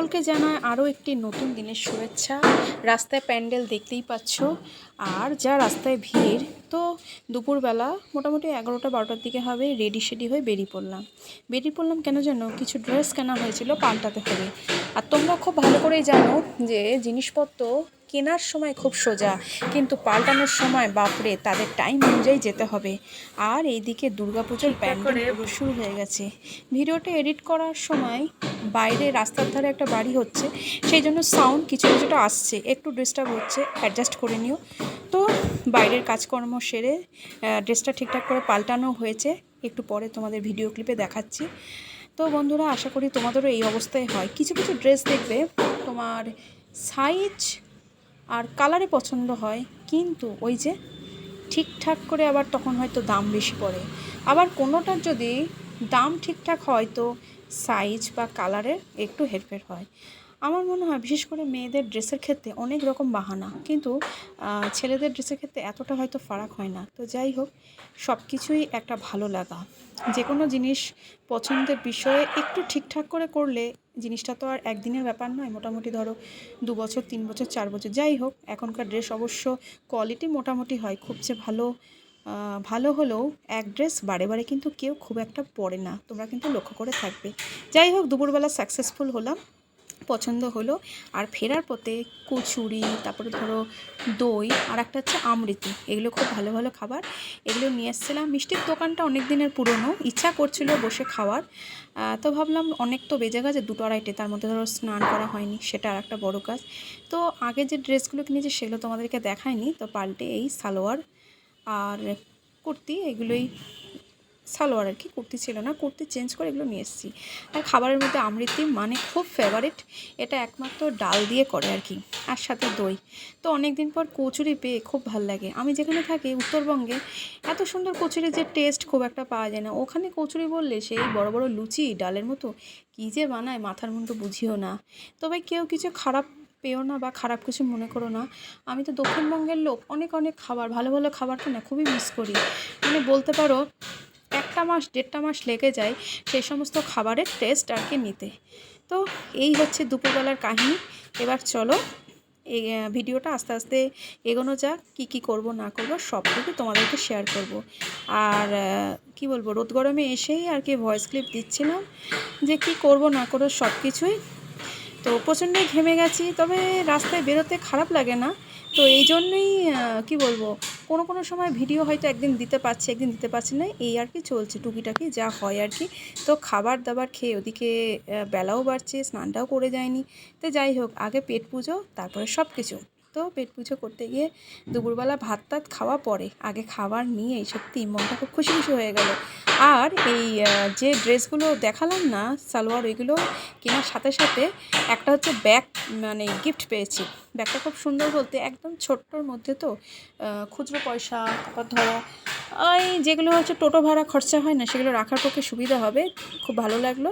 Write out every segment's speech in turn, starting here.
সকলকে জানায় আরও একটি নতুন দিনের শুভেচ্ছা। রাস্তায় প্যান্ডেল দেখতেই পাচ্ছ। আর যা রাস্তায় ভিড় তো দুপুরবেলা মোটামুটি এগারোটা বারোটার দিকে হবে রেডি শেডি হয়ে বেরিয়ে পড়লাম। বেরিয়ে পড়লাম কেন যেন কিছু ড্রেস কেনা হয়েছিল পাল্টাতে হবে। আর তোমরা খুব ভালো করেই জানো যে জিনিসপত্র কেনার সময় খুব সোজা কিন্তু পাল্টানোর সময় বাপরে তাদের টাইম অনুযায়ী যেতে হবে। আর এইদিকে দুর্গাপুজোর প্যান্ডেল শুরু হয়ে গেছে। ভিডিওটা এডিট করার সময় বাইরে রাস্তার ধারে একটা বাড়ি হচ্ছে, সেই জন্য সাউন্ড কিছু কিছুটা আসছে। একটু ডিস্টার্ব হচ্ছে অ্যাডজাস্ট করে নিও। তো বাইরের কাজকর্ম সেরে ড্রেসটা ঠিকঠাক করে পাল্টানো হয়েছে। একটু পরে তোমাদের ভিডিও ক্লিপে দেখাচ্ছি। তো বন্ধুরা, আশা করি তোমাদেরও এই অবস্থায় হয়। কিছু কিছু ড্রেস দেখবে, তোমার সাইজ আর কালারে পছন্দ হয়, কিন্তু ওই যে ঠিকঠাক করে আবার তখন হয়তো দাম বেশি পড়ে। আবার কোনোটার যদি দাম ঠিকঠাক হয় তো সাইজ বা কালারের একটু হেরফের হয়। আমার মনে হয় বিশেষ করে মেয়েদের ড্রেসের ক্ষেত্রে অনেক রকম বাহানা, কিন্তু ছেলেদের ড্রেসের ক্ষেত্রে এতটা হয়তো ফারাক হয় না। তো যাই হোক সব কিছুই একটা ভালো লাগা। যে কোনো জিনিস পছন্দের বিষয়ে একটু ঠিকঠাক করে করলে জিনিসটা তো আর একদিনের ব্যাপার নয়, মোটামুটি ধরো দু বছর, তিন বছর, চার বছর। যাই হোক, এখনকার ড্রেস অবশ্য কোয়ালিটি মোটামুটি হয়, খুব যে ভালো ভালো হলেও এক ড্রেস বারে বারে কিন্তু কেউ খুব একটা পরে না। তোমরা কিন্তু লক্ষ্য করে থাকবে। যাই হোক, দুপুরবেলা সাকসেসফুল হলাম, পছন্দ হলো। আর ফেরার পথে কচুরি, তারপরে ধরো দই, আর একটা হচ্ছে আমৃতি। এগুলো খুব ভালো ভালো খাবার। এগুলো নিয়ে এসেছিলাম। মিষ্টির দোকানটা অনেক দিনের পুরনো, ইচ্ছা করছিল বসে খাওয়ার। তো ভাবলাম অনেক তো বেজে গেছে, দুটো আড়াইটে, তার মধ্যে ধরো স্নান করা হয়নি, সেটা আর একটা বড়ো কাজ। তো আগে যে ড্রেসগুলো কিনেছি সেগুলো তোমাদেরকে দেখায়নি তো পাল্টে এই সালোয়ার আর কুর্তি এগুলোই সালোয়ার আর কি, কুর্তি ছিল না। কুর্তি চেঞ্জ করে এগুলো নিয়ে এসেছি। আর খাবারের মধ্যে আমৃতি মানে খুব ফেভারিট এটা একমাত্র ডাল দিয়ে করে আর কি, আর সাথে দই। তো অনেক দিন পর কচুরি পেয়ে খুব ভালো লাগে। আমি যেখানে থাকি উত্তরবঙ্গে, এত সুন্দর কচুরির যে টেস্ট খুব একটা পাওয়া যায় না। ওখানে কচুরি বললে সেই বড় বড় লুচি ডালের মতো, কী যে বানায় মাথার মতো বুঝিও না। তবে কেউ কিছু খারাপ পেও না বা খারাপ কিছু মনে করো না। আমি তো দক্ষিণবঙ্গের লোক, অনেক অনেক খাবার, ভালো ভালো খাবারটা না, খুবই মিস করি। মানে বলতে পারো, একটা মাস, দেড়টা মাস লেগে যায় সেই সমস্ত খাবারের টেস্ট আর কি নিতে। তো এই হচ্ছে দুপুরবেলার কাহিনী। এবার চলো এই ভিডিওটা আস্তে আস্তে এগোনো যাক, কী কী করব, না করব সব কিছু তোমাদেরকে শেয়ার করব। আর কি বলব, রোদ গরমে এসেই আর কি ভয়েস ক্লিপ দিচ্ছিলাম যে কি করব, না করব সব কিছুই তো প্রচণ্ডই ঘেমে গেছি, তবে রাস্তায় বেরোতে খারাপ লাগে না। তো এই জন্যই কী বলব, কোনো কোনো সময় ভিডিও হয়তো একদিন দিতে পারছি, একদিন দিতে পারছি না, এই আর কি চলছে টুকিটাকি, যা হয় আর কি। তো খাবার দাবার খেয়ে ওদিকে বেলাও বাড়ছে, স্নানটাও করে যায়নি। তো যাই হোক, আগে পেট পুজো, তারপরে সব কিছু তো পেট পুজো করতে গিয়ে দুপুরবেলা ভাত টাত খাওয়া পরে। আগে খাবার নিয়ে সত্যি মনটা খুব খুশি খুশি হয়ে গেল। আর এই যে ড্রেসগুলো দেখালাম না, সালোয়ার ওইগুলো কেনার সাথে সাথে একটা হচ্ছে ব্যাগ মানে গিফট পেয়েছি। ব্যাগটা খুব সুন্দর বলতে একদম ছোট্টর মধ্যে তো খুচরো পয়সা, তারপর ধরো ওই যেগুলো হচ্ছে টোটো ভাড়া খরচা হয় না, সেগুলো রাখার পক্ষে সুবিধা হবে, খুব ভালো লাগল।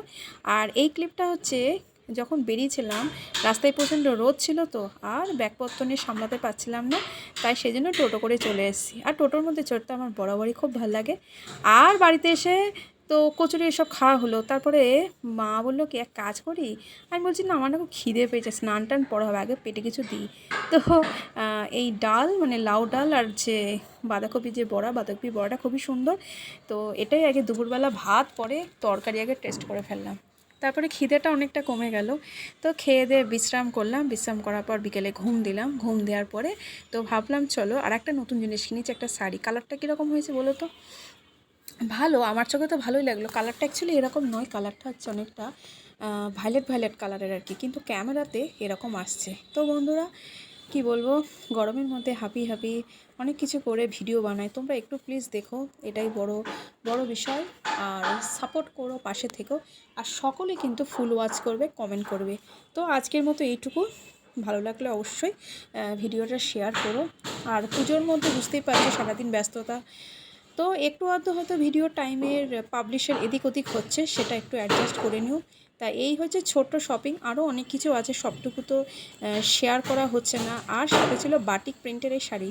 আর এই ক্লিপটা হচ্ছে যখন বেরিয়েছিলাম, রাস্তায় প্রচণ্ড রোদ ছিল তো, আর ব্যাগপত্র নিয়ে সামলাতে পারছিলাম না, তাই সেই জন্য টোটো করে চলে এসেছি। আর টোটোর মধ্যে চড়তে আমার বরাবরই খুব ভালো লাগে। আর বাড়িতে এসে তো কচুরি এসব খাওয়া হলো। তারপরে মা বলল, কি এক কাজ করি? আমি বলছি, না, আমার না খুব খিদে পেয়েছে, স্নান টান পরে হবে, আগে পেটে কিছু দিই। তো এই ডাল মানে লাউ ডাল আর যে বাঁধাকপি, যে বড়া, বাঁধাকপি বড়াটা খুবই সুন্দর। তো এটাই আগে দুপুরবেলা ভাত, পরে তরকারি আগে টেস্ট করে ফেললাম। তারপরে খিদেটা অনেকটা কমে গেল। তো খেয়ে দিয়ে বিশ্রাম করলাম। বিশ্রাম করার পর বিকেলে ঘুম দিলাম। ঘুম দেওয়ার পরে তো ভাবলাম, চলো আর একটা নতুন জিনিস কিনেছি একটা শাড়ি। কালারটা কীরকম হয়েছে বলো তো? ভালো। আমার চোখে তো ভালোই লাগল। কালারটা অ্যাকচুয়ালি এরকম নয়। কালারটা হচ্ছে অনেকটা ভাইলেট ভাইলেট কালারের আর কি। কিন্তু ক্যামেরাতে এরকম আসছে। তো বন্ধুরা কি বলব, গরমের মধ্যে হাপি হাপি অনেক কিছু করে ভিডিও বানায়। তোমরা একটু প্লিজ দেখো, এটাই বড় বড় বিষয়। আর সাপোর্ট করো পাশে থেকো। আর সকলে কিন্তু ফুল ওয়াচ করবে কমেন্ট করবে। তো আজকের মতো এইটুকু। ভালো লাগলে অবশ্যই ভিডিওটা শেয়ার করো। আর পুজোর মধ্যে বুঝতেই পারছ সারাদিন ব্যস্ততা। তো একটু আধটু হয়তো ভিডিও টাইমের পাবলিশের এদিক ওদিক হচ্ছে, সেটা একটু অ্যাডজাস্ট করে নিও। তা এই হচ্ছে ছোট্ট শপিং আরও অনেক কিছু আছে, সবটুকু তো শেয়ার করা হচ্ছে না। আর সাথে ছিল বাটিক প্রিন্টের এই শাড়ি।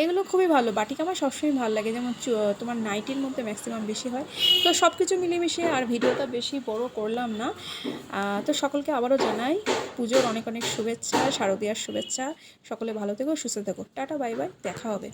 এগুলো খুবই ভালো বাটিক আমার সবসময় ভালো লাগে, যেমন তোমার নাইটির মধ্যে ম্যাক্সিমাম বেশি হয়। তো সব কিছু মিলেমিশে আর ভিডিওটা বেশি বড় করলাম না। তো সকলকে আবারও জানাই, পুজোর অনেক অনেক শুভেচ্ছা, শারদীয়ার শুভেচ্ছা। সকলে ভালো থেকো, সুস্থ থেকো। টাটা বাই বাই দেখা হবে।